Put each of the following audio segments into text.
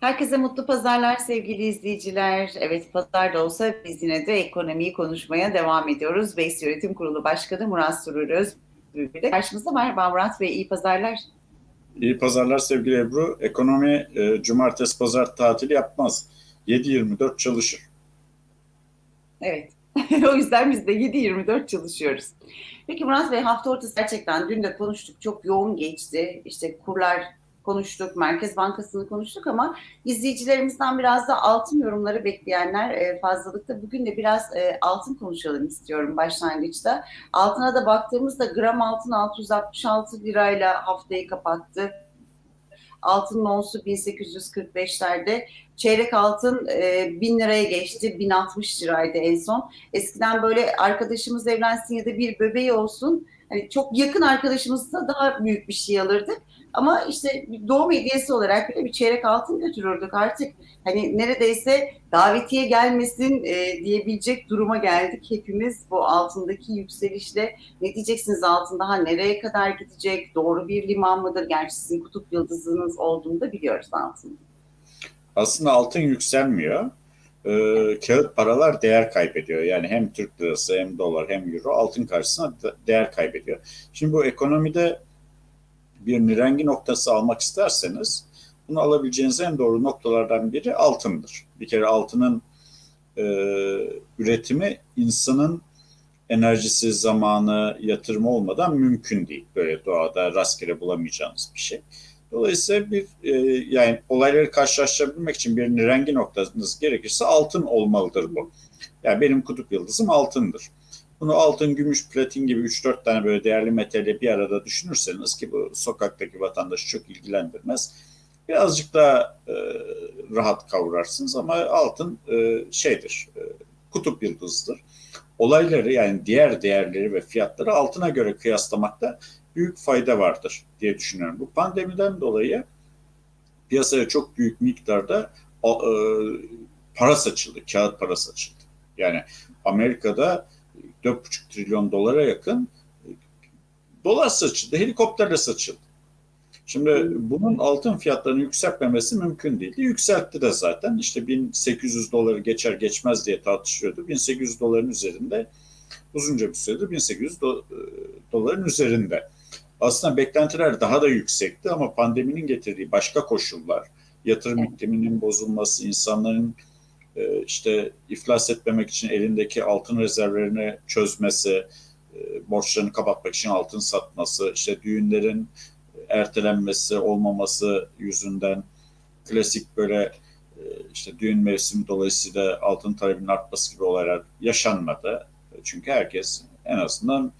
Herkese mutlu pazarlar sevgili izleyiciler. Evet pazar da olsa biz yine de ekonomiyi konuşmaya devam ediyoruz. Beys Yönetim Kurulu Başkanı Murat Surur Özbülbül de karşımızda var. Ben Murat Bey iyi pazarlar. İyi pazarlar sevgili Ebru. Ekonomi e, cumartesi pazar tatili yapmaz. 7-24 çalışır. Evet. o yüzden biz de 7-24 çalışıyoruz. Peki Murat Bey hafta ortası gerçekten dün de konuştuk. Çok yoğun geçti. İşte kurlar konuştuk, Merkez Bankası'nı konuştuk ama izleyicilerimizden biraz da altın yorumları bekleyenler e, fazlalıkta. Bugün de biraz e, altın konuşalım istiyorum başlangıçta. Altına da baktığımızda gram altın 666 lirayla haftayı kapattı. Altın onsu 1845'lerde. Çeyrek altın e, 1000 liraya geçti. 1060 liraydı en son. Eskiden böyle arkadaşımız evlensin ya da bir bebeği olsun. Hani çok yakın arkadaşımızda daha büyük bir şey alırdık. Ama işte doğum hediyesi olarak bile bir çeyrek altın götürürdük artık. Hani neredeyse davetiye gelmesin e, diyebilecek duruma geldik hepimiz bu altındaki yükselişle. Ne diyeceksiniz altın daha nereye kadar gidecek? Doğru bir liman mıdır? Gerçi sizin kutup yıldızınız olduğunu da biliyoruz altın. Aslında altın yükselmiyor. Ee, kağıt paralar değer kaybediyor. Yani hem Türk lirası hem dolar hem euro altın karşısında değer kaybediyor. Şimdi bu ekonomide bir nirengi noktası almak isterseniz bunu alabileceğiniz en doğru noktalardan biri altındır. Bir kere altının e, üretimi insanın enerjisi, zamanı, yatırımı olmadan mümkün değil. Böyle doğada rastgele bulamayacağınız bir şey. Dolayısıyla bir e, yani olayları karşılaştırabilmek için bir nirengi noktanız gerekirse altın olmalıdır bu. Yani benim kutup yıldızım altındır. Bunu altın, gümüş, platin gibi 3-4 tane böyle değerli metali bir arada düşünürseniz ki bu sokaktaki vatandaşı çok ilgilendirmez. Birazcık daha e, rahat kavrarsınız ama altın e, şeydir, e, kutup yıldızıdır. Olayları yani diğer değerleri ve fiyatları altına göre kıyaslamakta büyük fayda vardır diye düşünüyorum. Bu pandemiden dolayı piyasaya çok büyük miktarda e, para saçıldı, kağıt para saçıldı. Yani Amerika'da 4,5 trilyon dolara yakın dolar saçıldı, helikopterle saçıldı. Şimdi bunun altın fiyatlarını yükseltmemesi mümkün değildi. Yükseltti de zaten. İşte 1800 doları geçer geçmez diye tartışıyordu. 1800 doların üzerinde uzunca bir süredir 1800 do doların üzerinde. Aslında beklentiler daha da yüksekti ama pandeminin getirdiği başka koşullar, yatırım ikliminin bozulması, insanların işte iflas etmemek için elindeki altın rezervlerini çözmesi, borçlarını kapatmak için altın satması, işte düğünlerin ertelenmesi, olmaması yüzünden klasik böyle işte düğün mevsimi dolayısıyla altın talebinin artması gibi olaylar yaşanmadı. Çünkü herkes en azından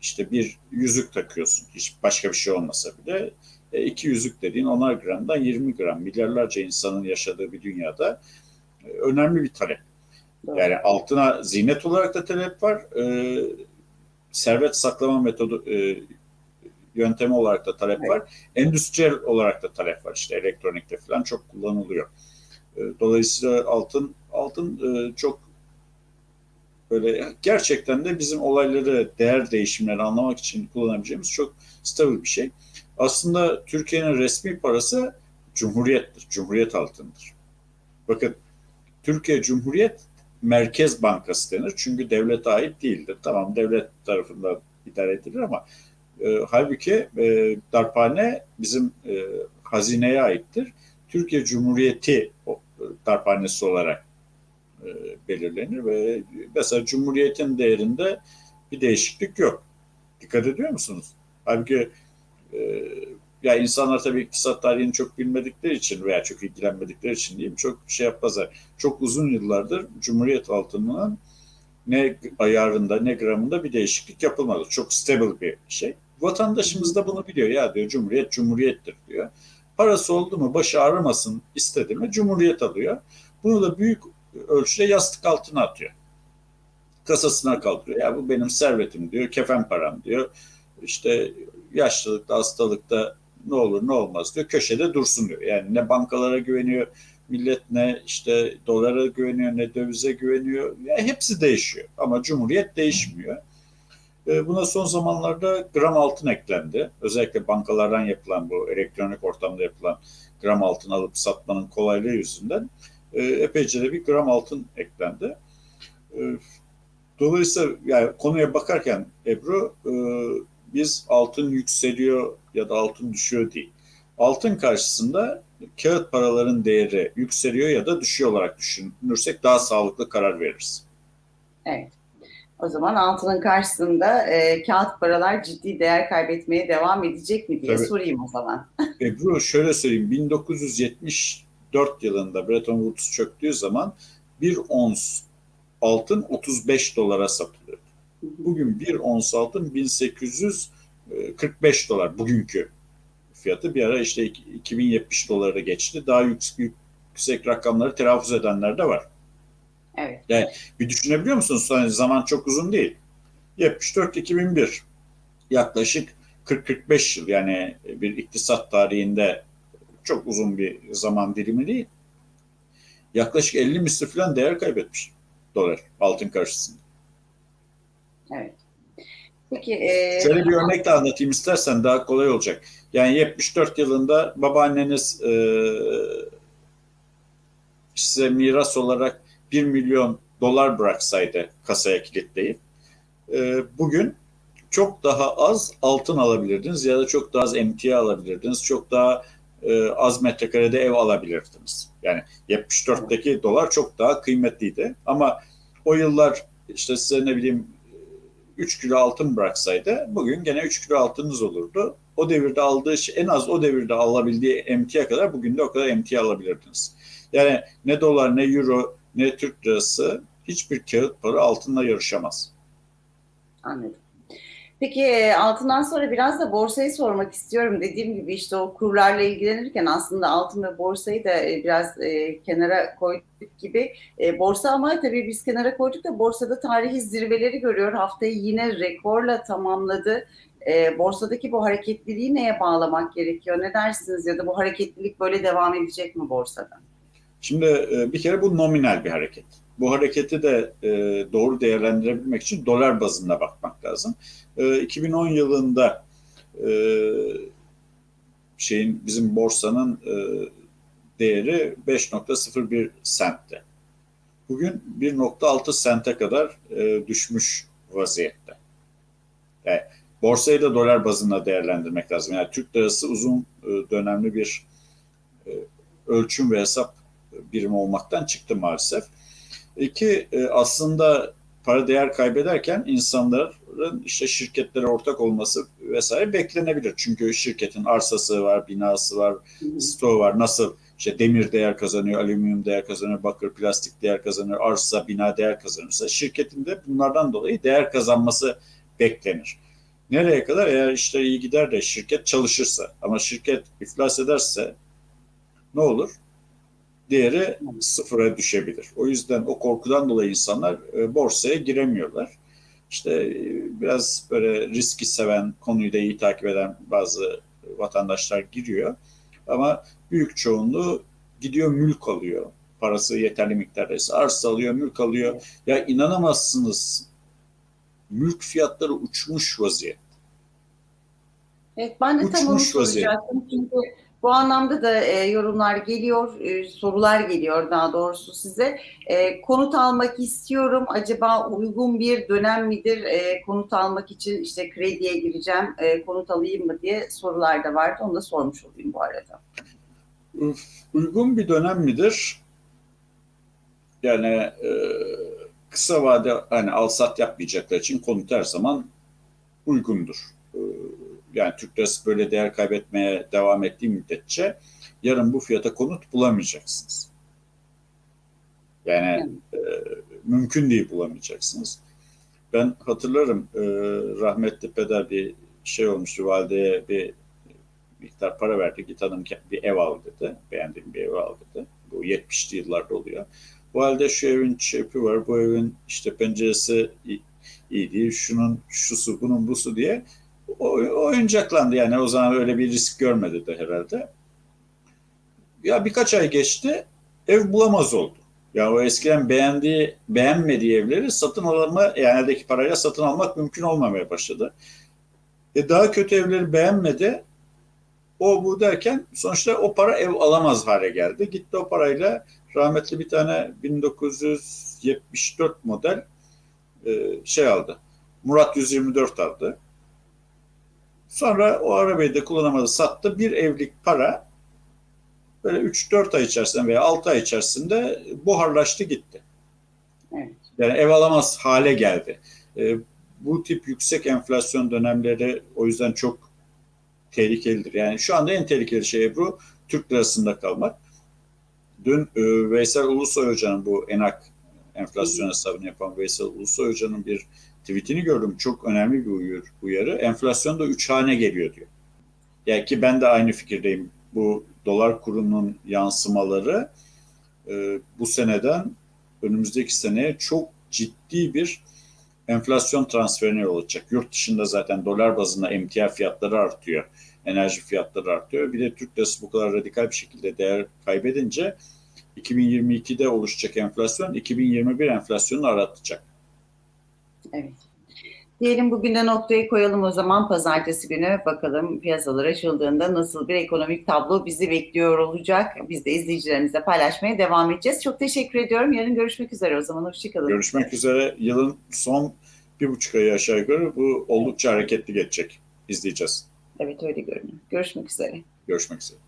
işte bir yüzük takıyorsun. Hiç başka bir şey olmasa bile iki yüzük dediğin onar gramdan 20 gram milyarlarca insanın yaşadığı bir dünyada önemli bir talep. Yani altına zinet olarak da talep var. E, servet saklama metodu e, yöntemi olarak da talep var. Endüstriyel olarak da talep var. İşte elektronikte falan çok kullanılıyor. E, dolayısıyla altın altın e, çok böyle gerçekten de bizim olayları, değer değişimlerini anlamak için kullanabileceğimiz çok stabil bir şey. Aslında Türkiye'nin resmi parası Cumhuriyet'tir. Cumhuriyet altındır. Bakın Türkiye Cumhuriyet Merkez Bankası denir. Çünkü devlete ait değildir. Tamam devlet tarafından idare edilir ama e, halbuki e, darphane bizim e, hazineye aittir. Türkiye Cumhuriyeti o, darphanesi olarak e, belirlenir ve mesela Cumhuriyet'in değerinde bir değişiklik yok. Dikkat ediyor musunuz? Halbuki e, ya insanlar tabii iktisat tarihini çok bilmedikleri için veya çok ilgilenmedikleri için diyeyim çok şey yapmazlar. Çok uzun yıllardır Cumhuriyet altınının ne ayarında ne gramında bir değişiklik yapılmadı. Çok stable bir şey. Vatandaşımız da bunu biliyor. Ya diyor Cumhuriyet Cumhuriyettir diyor. Parası oldu mu başı ağrımasın istedi mi Cumhuriyet alıyor. Bunu da büyük ölçüde yastık altına atıyor. Kasasına kaldırıyor. Ya bu benim servetim diyor. Kefen param diyor. İşte yaşlılıkta, hastalıkta ne olur ne olmaz diyor. Köşede dursun diyor. Yani ne bankalara güveniyor millet ne işte dolara güveniyor ne dövize güveniyor. Yani hepsi değişiyor ama cumhuriyet değişmiyor. E, buna son zamanlarda gram altın eklendi. Özellikle bankalardan yapılan bu elektronik ortamda yapılan gram altın alıp satmanın kolaylığı yüzünden e, epeyce de bir gram altın eklendi. E, dolayısıyla yani konuya bakarken Ebru e, biz altın yükseliyor ya da altın düşüyor değil. Altın karşısında kağıt paraların değeri yükseliyor ya da düşüyor olarak düşünürsek daha sağlıklı karar veririz. Evet. O zaman altının karşısında e, kağıt paralar ciddi değer kaybetmeye devam edecek mi diye Tabii. sorayım o zaman. Ebru şöyle söyleyeyim 1974 yılında Bretton Woods çöktüğü zaman bir ons altın 35 dolara satılıyordu. Bugün bir ons altın 1845 dolar bugünkü fiyatı bir ara işte 2070 dolara geçti. Daha yüksek, yüksek rakamları telaffuz edenler de var. Evet. Bir düşünebiliyor musunuz? Yani zaman çok uzun değil. 74-2001 yaklaşık 40-45 yıl yani bir iktisat tarihinde çok uzun bir zaman dilimi değil. Yaklaşık 50 misli falan değer kaybetmiş dolar altın karşısında. Evet. Peki e, Şöyle bir örnek de anlatayım istersen daha kolay olacak. Yani 74 yılında babaanneniz e, size miras olarak 1 milyon dolar bıraksaydı kasaya kilitleyip e, bugün çok daha az altın alabilirdiniz ya da çok daha az emtia alabilirdiniz. Çok daha e, az metrekarede ev alabilirdiniz. Yani 74'teki dolar çok daha kıymetliydi. Ama o yıllar işte size ne bileyim 3 kilo altın bıraksaydı bugün gene 3 kilo altınız olurdu. O devirde aldığı şey, en az o devirde alabildiği emtia kadar bugün de o kadar emtia alabilirdiniz. Yani ne dolar ne euro ne Türk lirası hiçbir kağıt para altınla yarışamaz. Anladım. Peki e, altından sonra biraz da borsayı sormak istiyorum. Dediğim gibi işte o kurlarla ilgilenirken aslında altın ve borsayı da e, biraz e, kenara koyduk gibi. E, borsa ama tabii biz kenara koyduk da borsada tarihi zirveleri görüyor. Haftayı yine rekorla tamamladı. E, borsadaki bu hareketliliği neye bağlamak gerekiyor? Ne dersiniz ya da bu hareketlilik böyle devam edecek mi borsada? Şimdi e, bir kere bu nominal bir hareket. Bu hareketi de e, doğru değerlendirebilmek için dolar bazında bakmak lazım. E, 2010 yılında e, şeyin bizim borsanın e, değeri 5.01 sentti. Bugün 1.6 sente kadar e, düşmüş vaziyette. Yani borsayı da dolar bazında değerlendirmek lazım. Yani Türk lirası uzun e, dönemli bir e, ölçüm ve hesap birimi olmaktan çıktı maalesef. İki e, aslında para değer kaybederken insanların işte şirketlere ortak olması vesaire beklenebilir. Çünkü şirketin arsası var, binası var, stoğu var. Nasıl işte demir değer kazanıyor, alüminyum değer kazanıyor, bakır, plastik değer kazanıyor, arsa, bina değer kazanırsa şirketin de bunlardan dolayı değer kazanması beklenir. Nereye kadar? Eğer işler iyi gider de şirket çalışırsa ama şirket iflas ederse ne olur? Değeri sıfıra düşebilir. O yüzden o korkudan dolayı insanlar e, borsaya giremiyorlar. İşte e, biraz böyle riski seven, konuyu da iyi takip eden bazı vatandaşlar giriyor. Ama büyük çoğunluğu gidiyor mülk alıyor. Parası yeterli miktardaysa arsa alıyor, mülk alıyor. Ya inanamazsınız mülk fiyatları uçmuş vaziyette. Evet ben de tam onu Uçmuş soracaktım. Çünkü bu anlamda da e, yorumlar geliyor, e, sorular geliyor daha doğrusu size. E, konut almak istiyorum. Acaba uygun bir dönem midir? E, konut almak için işte krediye gireceğim, e, konut alayım mı diye sorular da vardı. Onu da sormuş olayım bu arada. Uygun bir dönem midir? Yani e, kısa vade hani al sat yapmayacaklar için konut her zaman uygundur. Yani Türk lirası böyle değer kaybetmeye devam ettiği müddetçe yarın bu fiyata konut bulamayacaksınız. Yani e, mümkün değil bulamayacaksınız. Ben hatırlarım e, rahmetli peder bir şey olmuştu valideye bir miktar para verdi git hanım bir ev al dedi. Beğendiğim bir ev al dedi. Bu 70'li yıllarda oluyor. Bu halde şu evin çöpü var, bu evin işte penceresi iyi, değil, şunun şusu, bunun busu diye oyuncaklandı. Yani o zaman öyle bir risk görmedi de herhalde. Ya birkaç ay geçti, ev bulamaz oldu. Ya o eskiden beğendiği, beğenmediği evleri satın alma, yani eldeki parayla satın almak mümkün olmamaya başladı. E daha kötü evleri beğenmedi. O bu derken sonuçta o para ev alamaz hale geldi. Gitti o parayla rahmetli bir tane 1974 model e, şey aldı. Murat 124 aldı. Sonra o arabayı da kullanamadı, sattı. Bir evlik para böyle 3-4 ay içerisinde veya 6 ay içerisinde buharlaştı gitti. Evet. Yani ev alamaz hale geldi. E, bu tip yüksek enflasyon dönemleri o yüzden çok tehlikelidir. Yani şu anda en tehlikeli şey Ebru Türk lirasında kalmak. Dün e, Veysel Ulusoy Hoca'nın bu enak enflasyon hesabını yapan Veysel Ulusoy Hoca'nın bir tweetini gördüm. Çok önemli bir uyarı. Enflasyon da üç hane geliyor diyor. Yani ki ben de aynı fikirdeyim. Bu dolar kurunun yansımaları e, bu seneden önümüzdeki seneye çok ciddi bir enflasyon transferine yol açacak. Yurt dışında zaten dolar bazında emtia fiyatları artıyor. Enerji fiyatları artıyor. Bir de Türk lirası bu kadar radikal bir şekilde değer kaybedince 2022'de oluşacak enflasyon 2021 enflasyonunu aratacak. Evet. Diyelim bugün de noktayı koyalım o zaman pazartesi günü bakalım piyasalar açıldığında nasıl bir ekonomik tablo bizi bekliyor olacak. Biz de izleyicilerimizle paylaşmaya devam edeceğiz. Çok teşekkür ediyorum. Yarın görüşmek üzere o zaman. Hoşçakalın. Görüşmek üzere. Yılın son bir buçuk ayı aşağı yukarı bu oldukça hareketli geçecek. İzleyeceğiz. Evet öyle görünüyor. Görüşmek üzere. Görüşmek üzere.